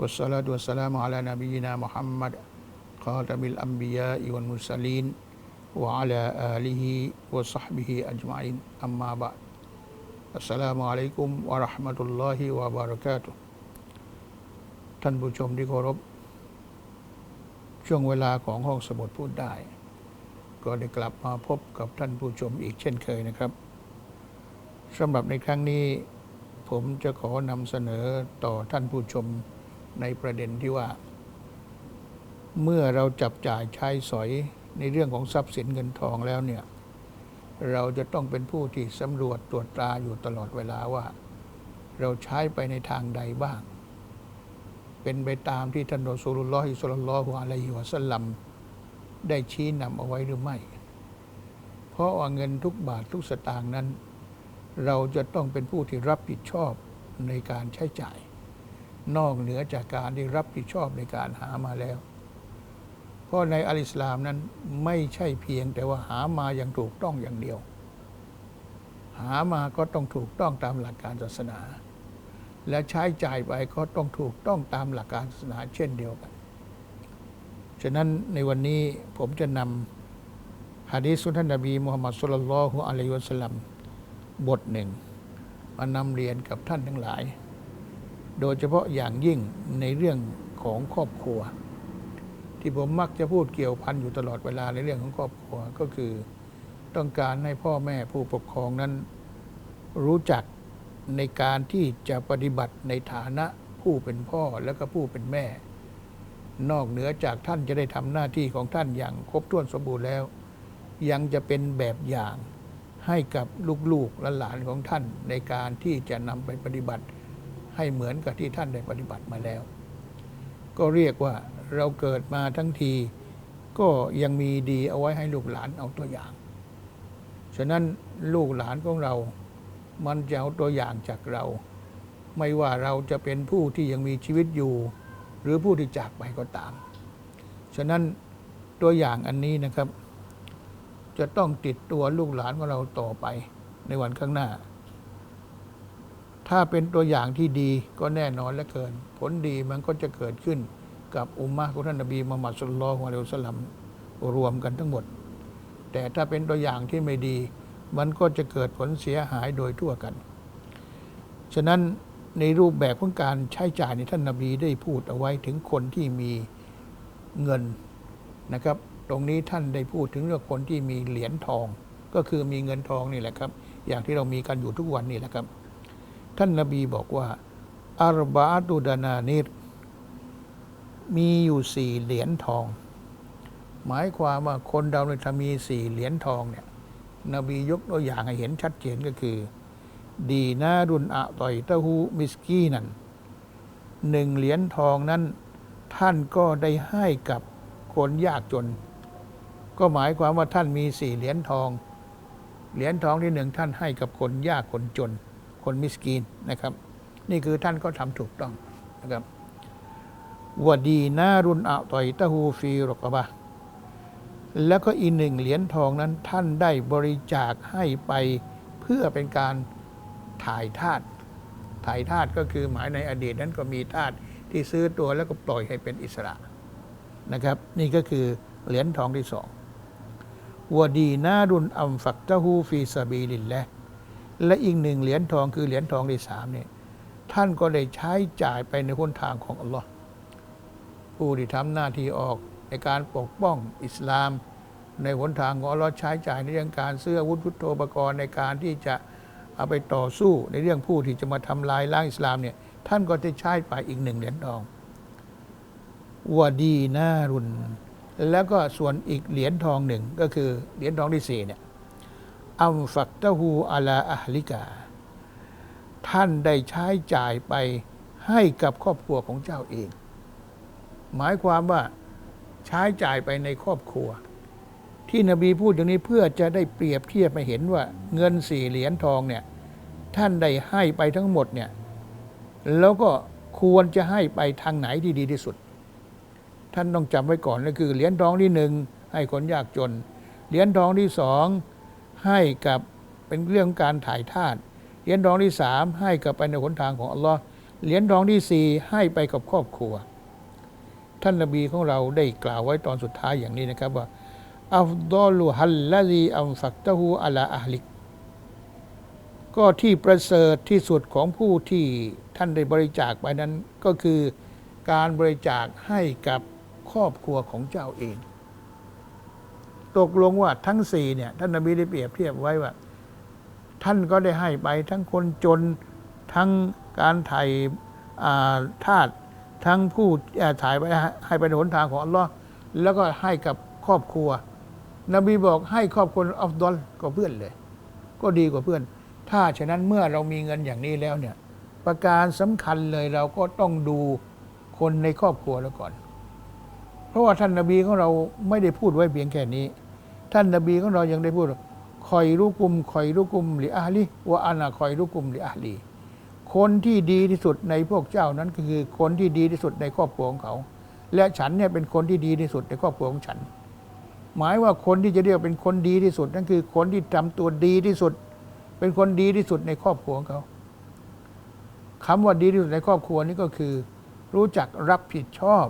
والصلاة والسلام على نبينا محمد خاتم الأنبياء والمرسلين وعلى آله وصحبه أجمعين أما بعد السلام عليكم ورحمة الله وبركاته ท่านผู้ชมที่เคารพ ช่วงเวลาของห้องสมุดพูดได้ ก็ได้กลับมาพบกับท่านผู้ชมอีกเช่นเคยนะครับ สำหรับในครั้งนี้ผมจะขอนำเสนอต่อท่านผู้ชม ในประเด็นที่ว่า เมื่อเราจับจ่ายใช้สอยในเรื่องของทรัพย์สินเงินทองแล้วเนี่ย เราจะต้องเป็นผู้ที่สำรวจตรวจตราอยู่ตลอดเวลาว่า เราใช้ไปในทางใดบ้าง เป็นไปตามที่ท่านรอสูลุลลอฮิสุลลลอฮุอะลัยฮิวะสัลลัมได้ชี้นำเอาไว้หรือไม่ เพราะว่าเงินทุกบาททุกสตางค์นั้น เราจะต้องเป็นผู้ที่รับผิดชอบในการใช้จ่าย นอกเหนือจากการที่รับผิดชอบในการหามาแล้ว เพราะในอัลอิสลามนั้นไม่ใช่เพียงแต่ว่าหามาอย่างถูกต้องอย่างเดียว หามาก็ต้องถูกต้องตามหลักการศาสนา และใช้จ่ายไปก็ต้องถูกต้องตามหลักการศาสนาเช่นเดียวกัน ฉะนั้นในวันนี้ผมจะนำฮะดีสุนทนนบีมุฮัมมัดสุลลัลฮุอะลัยฮิวะสัลลัมบทหนึ่ง มานำเรียนกับท่านทั้งหลาย โดยเฉพาะอย่างยิ่งในเรื่องของครอบครัว ที่ผมมักจะพูดเกี่ยวพันอยู่ตลอดเวลาในเรื่องของครอบครัวก็คือต้องการให้พ่อแม่ผู้ปกครองนั้น รู้จักในการที่จะปฏิบัติในฐานะผู้เป็นพ่อและก็ผู้เป็นแม่ นอกเหนือจากท่านจะได้ทำหน้าที่ของท่านอย่างครบถ้วนสมบูรณ์แล้ว ยังจะเป็นแบบอย่างให้กับลูกๆและหลานของท่านในการที่จะนำไปปฏิบัติ ให้เหมือนกับที่ท่านได้ปฏิบัติมาแล้ว ก็เรียกว่าเราเกิดมาทั้งที ก็ยังมีดีเอาไว้ให้ลูกหลานเอาตัวอย่าง ฉะนั้นลูกหลานของเรามันจะเอาตัวอย่างจากเรา ไม่ว่าเราจะเป็นผู้ที่ยังมีชีวิตอยู่ หรือผู้ที่จากไปก็ตาม ฉะนั้นตัวอย่างอันนี้นะครับ จะต้องติดตัวลูกหลานของเราต่อไปในวันข้างหน้า ถ้าเป็นตัวอย่างที่ดีก็แน่นอนเหลือเกิน ผลดีมันก็จะเกิดขึ้นกับอุมมะของท่านนบีมุฮัมมัดสุลลัลลอฮุอะลัยฮิวะสัลลัมรวมกันทั้งหมด แต่ถ้าเป็นตัวอย่างที่ไม่ดี มันก็จะเกิดผลเสียหายโดยทั่วกัน ฉะนั้นในรูปแบบของการใช้จ่ายในท่านนบีได้พูดเอาไว้ถึงคนที่มีเงินนะครับ ตรงนี้ท่านได้พูดถึงเรื่องคนที่มีเหรียญทอง ก็คือมีเงินทองนี่แหละครับ อย่างที่เรามีกันอยู่ทุกวันนี่แหละครับ ท่านนบีบอกว่าอารบาตุดานานิรมีอยู่สี่เหรียญทอง หมายความว่าคนเราเนี่ยถ้ามีสี่เหรียญทองเนี่ยนบียกตัวอย่างให้เห็นชัดเจนก็คือ ดีนารุนอะต่อยตะฮูมิสกี้นั่นหนึ่งเหรียญทองนั้น ท่านก็ได้ให้กับคนยากจน ก็หมายความว่าท่านมีสี่เหรียญทอง เหรียญทองที่หนึ่งท่านให้กับคนยากคนจน คนมิสกีนนะครับ นี่คือท่านก็ทำถูกต้องนะครับวดีนารุนอะต่อยตะฮูฟีรกบะแล้วก็อีกหนึ่งเหรียญทองนั้นท่านได้บริจาคให้ไปเพื่อเป็นการถ่ายทาสถ่ายทาสก็คือหมายในอดีตนั้นก็มีทาสที่ซื้อตัวแล้วก็ปล่อยให้เป็นอิสระนะครับ นี่ก็คือเหรียญทองที่สองวดีนารุนอัมฟักตะฮูฟีซาบีลินและ และอีกหนึ่งเหรียญทองคือเหรียญทองที่สามเนี่ยท่านก็ได้ใช้จ่ายไปในหนทางของอัลลอฮ์ผู้ที่ทำหน้าที่ออกในการปกป้องอิสลาม ในหนทางของอัลลอฮ์ใช้จ่ายในเรื่องการซื้ออาวุธยุทโธปกรณ์ในการที่จะเอาไปต่อสู้ในเรื่องผู้ที่จะมาทำลายล้างอิสลามเนี่ยท่านก็ได้ใช้ไปอีกหนึ่งเหรียญทองวดีนารุน แล้วก็ส่วนอีกเหรียญทองหนึ่งก็คือเหรียญทองที่สี่เนี่ย อัมฟักตะฮูอาลาอัลลิกา ท่านได้ใช้จ่ายไปให้กับครอบครัวของเจ้าเอง หมายความว่าใช้จ่ายไปในครอบครัว ที่นบีพูดอย่างนี้เพื่อจะได้เปรียบเทียบไปเห็นว่าเงินสี่เหรียญทองเนี่ย ท่านได้ให้ไปทั้งหมดเนี่ย แล้วก็ควรจะให้ไปทางไหนที่ดีที่สุด ท่านต้องจำไว้ก่อนก็คือเหรียญทองที่หนึ่งให้คนยากจน เหรียญทองที่สอง ให้กับเป็นเรื่องการถ่ายทาสเหรียญทองที่สามให้กับไปในหนทางของอัลลอฮ์เหรียญทองที่สี่ให้ไปกับครอบครัว ท่านนบีของเราได้กล่าวไว้ตอนสุดท้ายอย่างนี้นะครับว่าอัฟดอลุฮัลลซีอัมฟักตะฮูอัลาอัลิก ก็ที่ประเสริฐที่สุดของผู้ที่ท่านได้บริจาคไปนั้นก็คือการบริจาคให้กับครอบครัวของเจ้าเอง ตกลงว่าทั้งสี่เนี่ยท่านนบีได้เปรียบเทียบไว้ว่า ท่านก็ได้ให้ไปทั้งคนจนทั้งการไถ่อ่าทาสทั้งผู้ถ่ายไปให้ไปในหนทางของอัลลอฮ์แล้วก็ให้กับครอบครัว นบีบอกให้ครอบครัวอัฟดอลก็เพื่อนเลย ก็ดีกว่าเพื่อน ถ้าฉะนั้นเมื่อเรามีเงินอย่างนี้แล้วเนี่ย ประการสำคัญเลยเราก็ต้องดูคนในครอบครัวแล้วก่อน เพราะว่าท่านนบีของเราไม่ได้พูดไว้เพียงแค่นี้ ท่านนบีของเรายังได้พูดคอยรุกุมคอยรุกุมหรืออาลีว่าอานาคอยรุกุมหรืออาลีคนที่ดีที่สุดในพวกเจ้านั้นก็คือคนที่ดีที่สุดในครอบครัวของเขา และฉันเนี่ยเป็นคนที่ดีที่สุดในครอบครัวของฉัน หมายว่าคนที่จะเรียกเป็นคนดีที่สุด นั่นคือคนที่ทำตัวดีที่สุด เป็นคนดีที่สุดในครอบครัวของเขาคำว่าดีที่สุดในครอบครัวนี้ก็คือ รู้จักรับผิดชอบ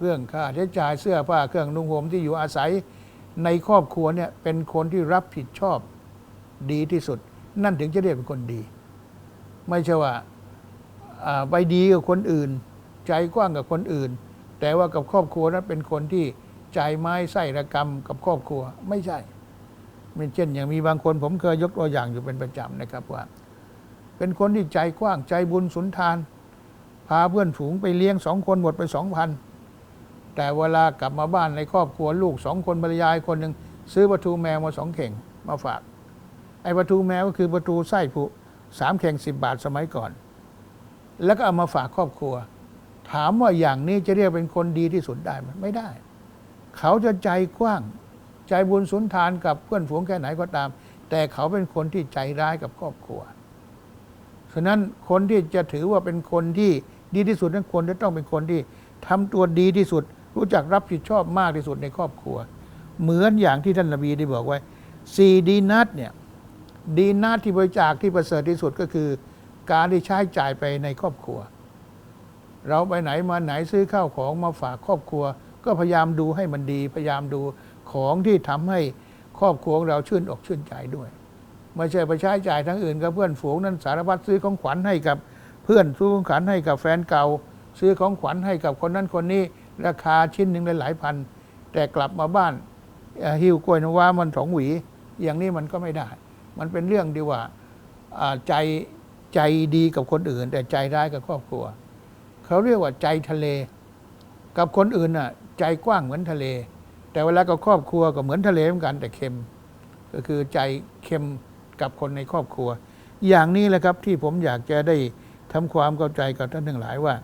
เรื่องค่าใช้จ่ายเสื้อผ้าเครื่องนุ่งห่มที่อยู่อาศัย ในครอบครัวเนี่ยเป็นคนที่รับผิดชอบดีที่สุด นั่นถึงจะเรียกเป็นคนดี ไม่ใช่ว่าไปดีกับคนอื่น ใจกว้างกับคนอื่น แต่ว่ากับครอบครัวนั้นเป็นคนที่ใจไม้ไส้ระกรรมกับครอบครัวไม่ใช่เป็นเช่นอย่างมีบางคนผมเคยยกตัวอย่างอยู่เป็นประจำนะครับว่า เป็นคนที่ใจกว้างใจบุญสุนทาน พาเพื่อนฝูงไปเลี้ยงสองคนหมดไปสองพัน แต่เวลากลับมาบ้านในครอบครัวลูกสองคนภรรยาคนหนึ่งซื้อประตูแมวมาสองเข่งมาฝาก ไอ้ประตูแมวก็คือประตูไส้ผุสามเข่งสิบบาทสมัยก่อน แล้วก็เอามาฝากครอบครัว ถามว่าอย่างนี้จะเรียกเป็นคนดีที่สุดได้ไหมไม่ได้ เขาจะใจกว้าง ใจบุญสุนทานกับเพื่อนฝูงแค่ไหนก็ตาม แต่เขาเป็นคนที่ใจร้ายกับครอบครัวฉะนั้นคนที่จะถือว่าเป็นคนที่ดีที่สุดนั้นควรจะต้องเป็นคนที่ทำตัวดีที่สุด รู้จักรับผิดชอบมากที่สุดในครอบครัว เหมือนอย่างที่ท่านนบีได้บอกไว้สี่ดีนัตเนี่ยดีนัตที่บริจาคที่ประเสริฐที่สุดก็คือ การที่ใช้จ่ายไปในครอบครัว เราไปไหนมาไหนซื้อข้าวของมาฝากครอบครัว ก็พยายามดูให้มันดี พยายามดูของที่ทำให้ครอบครัวของเราชื่นอกชื่นใจด้วยไม่ใช่ไปใช้จ่ายทั้งอื่นกับเพื่อนฝูงนั้นสารพัดซื้อของขวัญให้กับ เพื่อนซื้อของขวัญให้กับแฟนเก่า ซื้อของขวัญให้กับคนนั้นคนนี้ ราคาชิ้นหนึ่งหลายพัน แต่กลับมาบ้านหิวกล้วยนว้ามันสองหวี อย่างนี้มันก็ไม่ได้ มันเป็นเรื่องดีว่าใจใจดีกับคนอื่น แต่ใจร้ายกับครอบครัว เขาเรียกว่าใจทะเล กับคนอื่นน่ะ ใจกว้างเหมือนทะเล แต่เวลากับครอบครัวก็เหมือนทะเลเหมือนกันแต่เค็ม ก็คือใจเค็มกับคนในครอบครัว อย่างนี้แหละครับที่ผมอยากจะได้ทำความเข้าใจกับท่านทั้งหลายว่า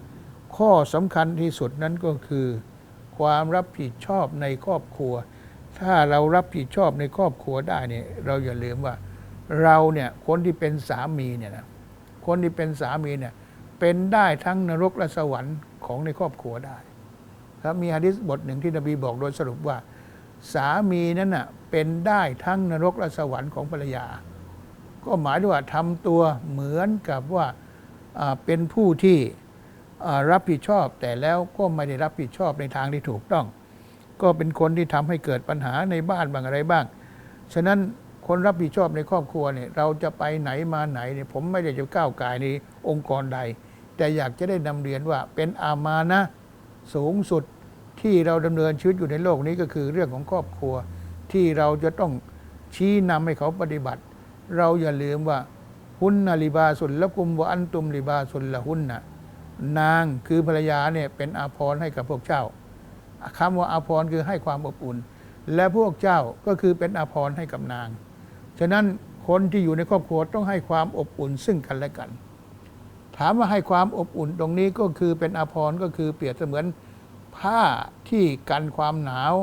ข้อสำคัญที่สุดนั้นก็คือ ความรับผิดชอบในครอบครัว ถ้าเรารับผิดชอบในครอบครัวได้เนี่ยเราอย่าลืมว่า เราเนี่ยคนที่เป็นสามีเนี่ยนะคนที่เป็นสามีเนี่ยเป็นได้ทั้งนรกและสวรรค์ของในครอบครัวได้ครับมีฮะดิษบทหนึ่งที่นบีบอกโดยสรุปว่า สามีนั้นน่ะเป็นได้ทั้งนรกและสวรรค์ของภรรยา ก็หมายถึงว่าทำตัวเหมือนกับว่าเป็นผู้ที่ รับผิดชอบ แต่แล้วก็ไม่ได้รับผิดชอบในทางที่ถูกต้อง ก็เป็นคนที่ทำให้เกิดปัญหาในบ้านบางอะไรบ้าง ฉะนั้นคนรับผิดชอบในครอบครัวเนี่ยเราจะไปไหนมาไหนเนี่ยผมไม่ได้จะก้าวไก่ายในองค์กรใด แต่อยากจะได้นำเรียนว่าเป็นอามานะสูงสุดที่เราดำเนินชีวิตอยู่ในโลกนี้ก็คือเรื่องของครอบครัว ที่เราจะต้องชี้นำให้เขาปฏิบัติ เราอย่าลืมว่า หุนนาลิบาสุลละกุมวะอันตุมลิบาสุลละหุนนะ นางคือภรรยาเนี่ยเป็นอาภรณ์ให้กับพวกเจ้าคำว่าอาภรณ์คือให้ความอบอุ่น และพวกเจ้าก็คือเป็นอาภรณ์ให้กับนาง ฉะนั้นคนที่อยู่ในครอบครัวต้องให้ความอบอุ่นซึ่งกันและกัน ถามว่าให้ความอบอุ่นตรงนี้ก็คือเป็นอาภรณ์ก็คือเปรียบเสมือนผ้าที่กันความหนาว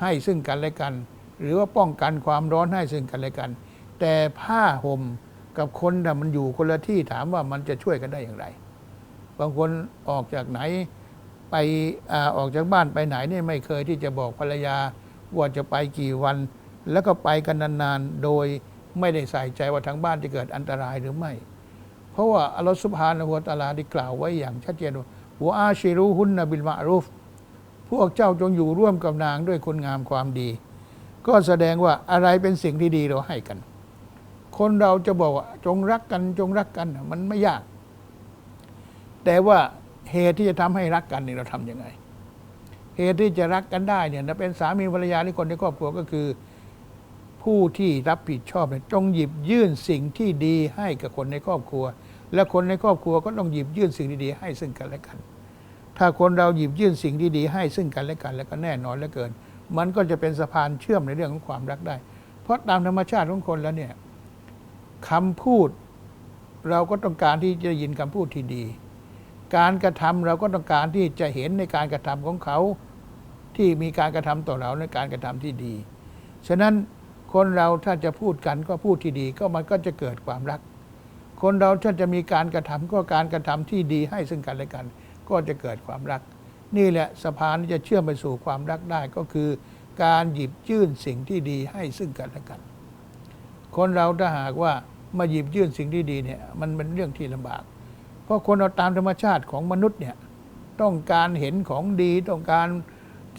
ให้ซึ่งกันและกัน หรือว่าป้องกันความร้อนให้ซึ่งกันและกัน แต่ผ้าห่มกับคนน่ะมันอยู่คนละที่ถามว่ามันจะช่วยกันได้อย่างไร บางคนออกจากไหนไปอออกจากบ้านไปไหนเนี่ยไม่เคยที่จะบอกภรรยาว่าจะไปกี่วัน แล้วก็ไปกันนานๆ โดยไม่ได้ใส่ใจว่าทางบ้านจะเกิดอันตรายหรือไม่ เพราะว่าอัลลอฮฺสุบฮานะฮูวะตาลาได้กล่าวไว้อย่างชัดเจนว่าหัวอาชิรุฮุนนบิลมารุฟพวกเจ้าจงอยู่ร่วมกับนางด้วยคุณงามความดี ก็แสดงว่าอะไรเป็นสิ่งที่ดีเราให้กัน คนเราจะบอกว่าจงรักกันจงรักกันมันไม่ยาก แต่ว่าเหตุที่จะทำให้รักกันนี่เราทำยังไง เหตุที่จะรักกันได้เนี่ยเป็นสามีภรรยาหรือคนในครอบครัวก็คือ ผู้ที่รับผิดชอบเนี่ยจงหยิบยื่นสิ่งที่ดีให้กับคนในครอบครัว และคนในครอบครัวก็ต้องหยิบยื่นสิ่งดีๆให้ซึ่งกันและกัน ถ้าคนเราหยิบยื่นสิ่งดีๆให้ซึ่งกันและกัน แล้วก็แน่นอนเหลือเกิน มันก็จะเป็นสะพานเชื่อมในเรื่องของความรักได้ เพราะตามธรรมชาติของคนแล้วเนี่ยคำพูดเราก็ต้องการที่จะยินคำพูดที่ดี การกระทำเราก็ต้องการที่จะเห็นในการกระทำของเขา ที่มีการกระทำต่อเราในการกระทำที่ดี ฉะนั้นคนเราถ้าจะพูดกันก็พูดที่ดีก็มันก็จะเกิดความรัก คนเราถ้าจะมีการกระทำก็การกระทำที่ดีให้ซึ่งกันและกัน ก็จะเกิดความรัก นี่แหละสะพานที่จะเชื่อมไปสู่ความรักได้ก็คือ การหยิบยื่นสิ่งที่ดีให้ซึ่งกันและกัน คนเราถ้าหากว่ามาหยิบยื่นสิ่งที่ดีเนี่ยมันเป็นเรื่องที่ลำบาก ราะคนเราตามธรรมชาติของมนุษย์เนี่ยต้องการเห็นของดีต้องการ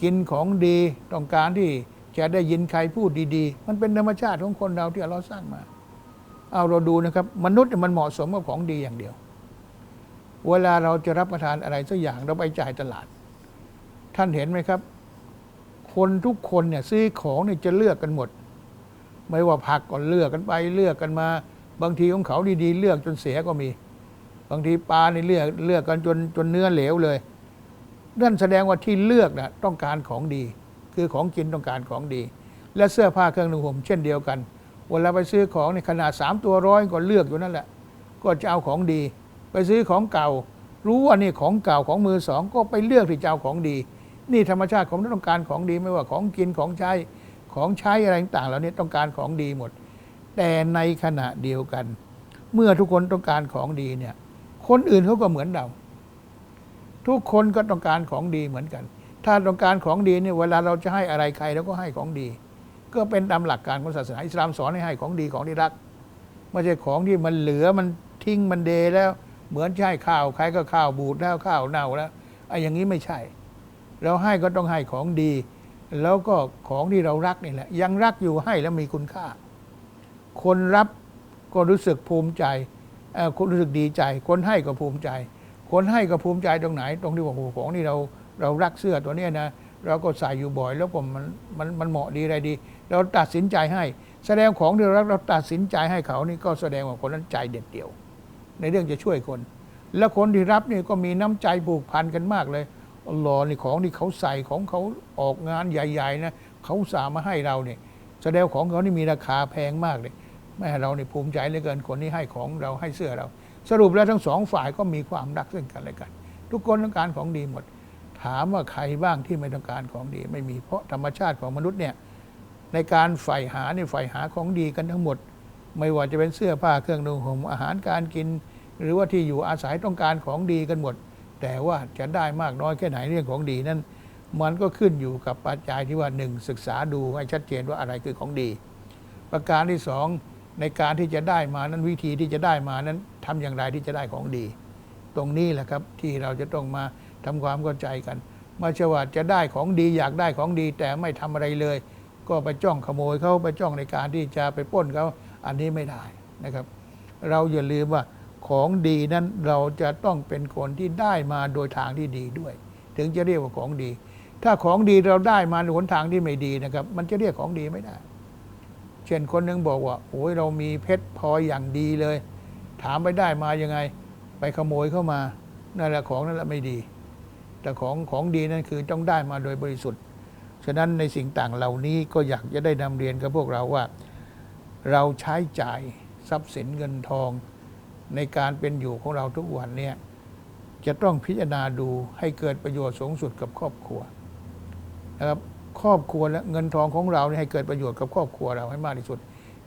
กินของดี ต้องการที่จะได้ยินใครพูดดีๆ มันเป็นธรรมชาติของคนเราที่เราสร้างมา เอาเราดูนะครับ มนุษย์มันเหมาะสมกับของดีอย่างเดียว เวลาเราจะรับประทานอะไรสักอย่างเราไปจ่ายตลาด ท่านเห็นไหมครับ คนทุกคนเนี่ยซื้อของเนี่ยจะเลือกกันหมด ไม่ว่าผักก็เลือกกันไปเลือกกันมา บางทีของเขาดีๆ เลือกจนเสียก็มี บางทีปลาในเลือกเลือกกันจนจนเนื้อเหลวเลยนั่นแสดงว่าที่เลือกนะต้องการของดี คือของกินต้องการของดี และเสื้อผ้าเครื่องนุ่งห่มเช่นเดียวกันเวลาไปซื้อของในขนาดสามตัวร้อยก็เลือกอยู่นั่นแหละ ก็จะเอาของดี ไปซื้อของเก่า รู้ว่านี่ของเก่าของมือสองก็ไปเลือกที่จะเอาของดี นี่ธรรมชาติของต้องการของดีไม่ว่าของกินของใช้ของใช้อะไรต่างๆเหล่านี้ต้องการของดีหมด แต่ในขณะเดียวกัน เมื่อทุกคนต้องการของดีเนี่ย คนอื่นเขาก็เหมือนเรา ทุกคนก็ต้องการของดีเหมือนกัน ถ้าต้องการของดีเนี่ยเวลาเราจะให้อะไรใครเราก็ให้ของดี ก็เป็นตามหลักการของศาสนาอิสลามสอนให้ให้ของดีของที่รักไม่ใช่ของที่มันเหลือมันทิ้งมันเดแล้ว เหมือนจะให้ข้าวใครก็ข้าวบูดแล้วข้าวเน่าแล้วไอ้อย่างนี้ไม่ใช่ เราให้ก็ต้องให้ของดี แล้วก็ของที่เรารักนี่แหละ ยังรักอยู่ให้แล้วมีคุณค่า คนรับก็รู้สึกภูมิใจ คนรู้สึกดีใจ คนให้ก็ภูมิใจ คนให้ก็ภูมิใจตรงไหน ตรงที่ว่าโอ้ของที่เราเรารักเสื้อตัวนี้นะเราก็ใส่อยู่บ่อย แล้วก็มันมันมันเหมาะดีอะไรดี เราตัดสินใจให้ แสดงของที่เรารักเราตัดสินใจให้เขานี่ก็แสดงว่าคนนั้นใจเด็ดเดี่ยว ในเรื่องจะช่วยคน แล้วคนที่รับนี่ก็มีน้ำใจผูกพันกันมากเลยอัลลอนี่ของที่เขาใส่ของเขาออกงานใหญ่ ๆนะเขาสามาให้เราเนี่ยแสดงของเขานี่มีราคาแพงมากเลย แม่เราเนี่ภูมิใจเหลือเกินคนที่ให้ของเราให้เสื้อเรา สรุปแล้วทั้งสองฝ่ายก็มีความรักซึ่งกันและกัน ทุกคนต้องการของดีหมด ถามว่าใครบ้างที่ไม่ต้องการของดี ไม่มีเพราะธรรมชาติของมนุษย์เนี่ยในการใฝ่หาเนี่ยใฝ่หาของดีกันทั้งหมด ไม่ว่าจะเป็นเสื้อผ้าเครื่องนุ่งห่มอาหารการกิน หรือว่าที่อยู่อาศัยต้องการของดีกันหมด แต่ว่าจะได้มากน้อยแค่ไหนเรื่องของดีนั้นมันก็ขึ้นอยู่กับปัจจัยที่ว่าหนึ่งศึกษาดูให้ชัดเจนว่าอะไรคือของดี ประการที่สอง ในการที่จะได้มานั้นวิธีที่จะได้มานั้นทำอย่างไรที่จะได้ของดี ตรงนี้แหละครับที่เราจะต้องมาทำความเข้าใจกันม่ใช่ว่าจะได้ของดีอยากได้ของดี แต่ไม่ทำอะไรเลย ก็ไปจ้องขโมยเขาไปจ้องในการที่จะไปป้นเขาอันนี้ไม่ได้นะครับ เราอย่าลืมว่าของดีนั้นเราจะต้องเป็นคนที่ได้มาโดยทางที่ดีด้วย ถึงจะเรียกว่าของดี ถ้าของดีเราได้มาในหนทางที่ไม่ดีนะครับ มันจะเรียกของดีไม่ได้ เช่นคนหนึงบอกว่า โอ้ยเรามีเพชรพลอยอย่างดีเลย ถามไปได้มายังไง ไปขโมยเข้ามา นั่นแหละของนั่นแหละไม่ดี แต่ของของดีนั่นคือต้องได้มาโดยบริสุทธิ์ ฉะนั้นในสิ่งต่างเหล่านี้ก็อยากจะได้นำเรียนกับพวกเราว่า เราใช้จ่ายทรัพย์สินเงินทอง ในการเป็นอยู่ของเราทุกวันเนี่ยจะต้องพิจารณาดูให้เกิดประโยชน์สูงสุดกับครอบครัวนะครับ ครอบครัวและเงินทองของเราเนี่ยให้เกิดประโยชน์กับครอบครัวเราให้มากที่สุด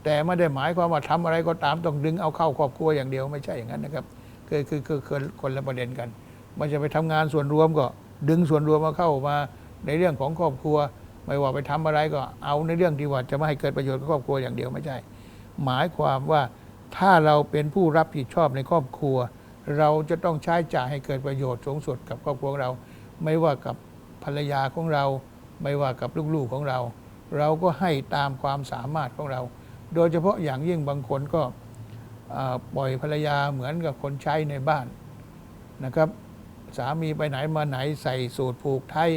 แต่ไม่ได้หมายความว่าทำอะไรก็ตามต้องดึงเอาเข้าครอบครัวอย่างเดียวไม่ใช่อย่างนั้นนะครับคือคือคือคือคนละประเด็นกัน มันจะไปทำงานส่วนรวมก็ดึงส่วนรวมมาเข้ามาในเรื่องของครอบครัว ไม่ว่าไปทำอะไรก็เอาในเรื่องที่ว่าจะไม่ให้เกิดประโยชน์กับครอบครัวอย่างเดียวไม่ใช่ หมายความว่าถ้าเราเป็นผู้รับผิดชอบในครอบครัว เราจะต้องใช้จ่ายให้เกิดประโยชน์สูงสุดกับครอบครัวเรา ไม่ว่ากับภรรยาของเรา ไม่ว่ากับลูกๆของเรา เราก็ให้ตามความสามารถของเรา โดยเฉพาะอย่างยิ่งบางคนก็ปล่อยภรรยาเหมือนกับคนใช้ในบ้านนะครับ สามีไปไหนมาไหนใส่สูทผูกไทย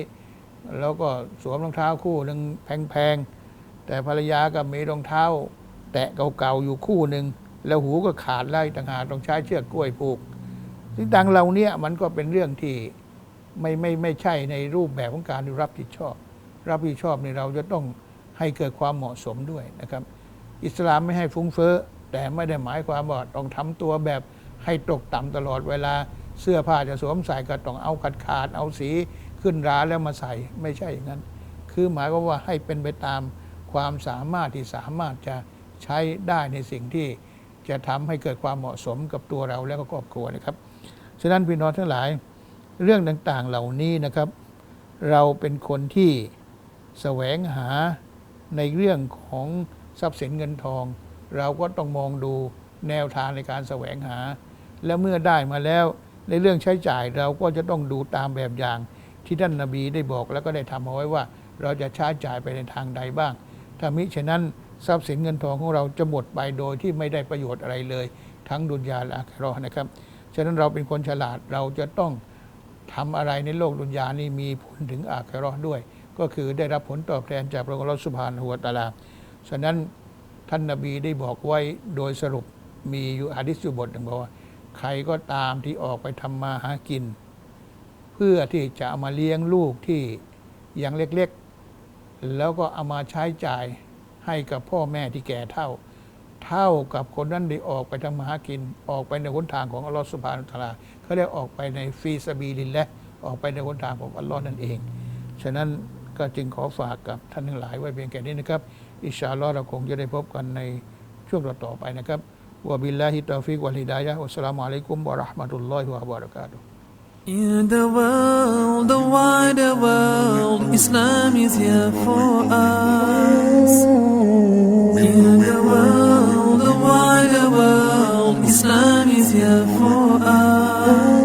แล้วก็สวมรองเท้าคู่หนึ่งแพงๆ แต่ภรรยาก็มีรองเท้า แตะเก่าๆอยู่คู่หนึ่งแล้วหูก็ขาดไล่ต่างหากต้องใช้เชือกกล้วยผูกสิ่งต่างเหล่านี้มันก็เป็นเรื่องที่ไม่ไม่ไม่ใช่ในรูปแบบของการรับผิดชอบ รับผิดชอบในเราจะต้องให้เกิดความเหมาะสมด้วยนะครับ อิสลามไม่ให้ฟุ้งเฟ้อแต่ไม่ได้หมายความว่าต้องทำตัวแบบให้ตกต่ำตลอดเวลาเสื้อผ้าจะสวมใส่ก็ต้องเอาขาดขาดเอาสีขึ้นราแล้วมาใส่ไม่ใช่อย่างนั้น คือหมายความว่าให้เป็นไปตามความสามารถที่สามารถจะใช้ได้ในสิ่งที่จะทำให้เกิดความเหมาะสมกับตัวเราและก็ครอบครัวนะครับ ฉะนั้นพี่น้องทั้งหลาย เรื่องต่างๆเหล่านี้นะครับ เราเป็นคนที่ แสวงหาในเรื่องของทรัพย์สินเงินทอง เราก็ต้องมองดูแนวทางในการแสวงหา และเมื่อได้มาแล้วในเรื่องใช้จ่ายเราก็จะต้องดูตามแบบอย่างที่ท่านนาบีได้บอกแล้วก็ได้ทำเอาไว้ว่า เราจะใช้จ่ายไปในทางใดบ้าง ถ้ามิฉะนั้นทรัพย์สินเงินทองของเราจะหมดไปโดยที่ไม่ได้ประโยชน์อะไรเลย ทั้งดุนยาและอาคราะห์นะครับ ฉะนั้นเราเป็นคนฉลาดเราจะต้องทำอะไรในโลกดุนยานี้มีผลถึงอาคราะห์ด้วย ก็คือได้รับผลตอบแทนจากพระองค์อัลอสุบฮานะฮูวตาลาฉะนั้นท่านนาบีได้บอกไว้โดยสรุปมีอยู่หะดิษอยู่บทหนึ่งบอกว่าใครก็ตามที่ออกไปทำมาหากิน เพื่อที่จะเอามาเลี้ยงลูกที่ยังเล็กๆ แล้วก็เอามาใช้จ่ายให้กับพ่อแม่ที่แก่เท่า เท่ากับคนนั้นได้ออกไปทำมาหากิน ออกไปในหนทางของอัลลอฮฺสุบฮานะฮูวตาลาเขาเรียกออกไปในฟีสบีลินและออกไปในหนทางของอัลลอฮ์นั่นเอง ฉะนั้น ก็จึงขอฝากกับท่านทั้งหลายไว้เพียงแค่นี้นะครับ อิชาลอเราคงจะได้พบกันในช่วงต่อไปนะครับวะบิลลาฮิตตอฟิกวัลฮิดายะฮ์วัสสลามุอะลัยกุมวะเราะห์มะตุลลอฮิวะบะเราะกาตุ In the world, the wider world, Islam is here for us. In the world, the wider world, Islam is here for us.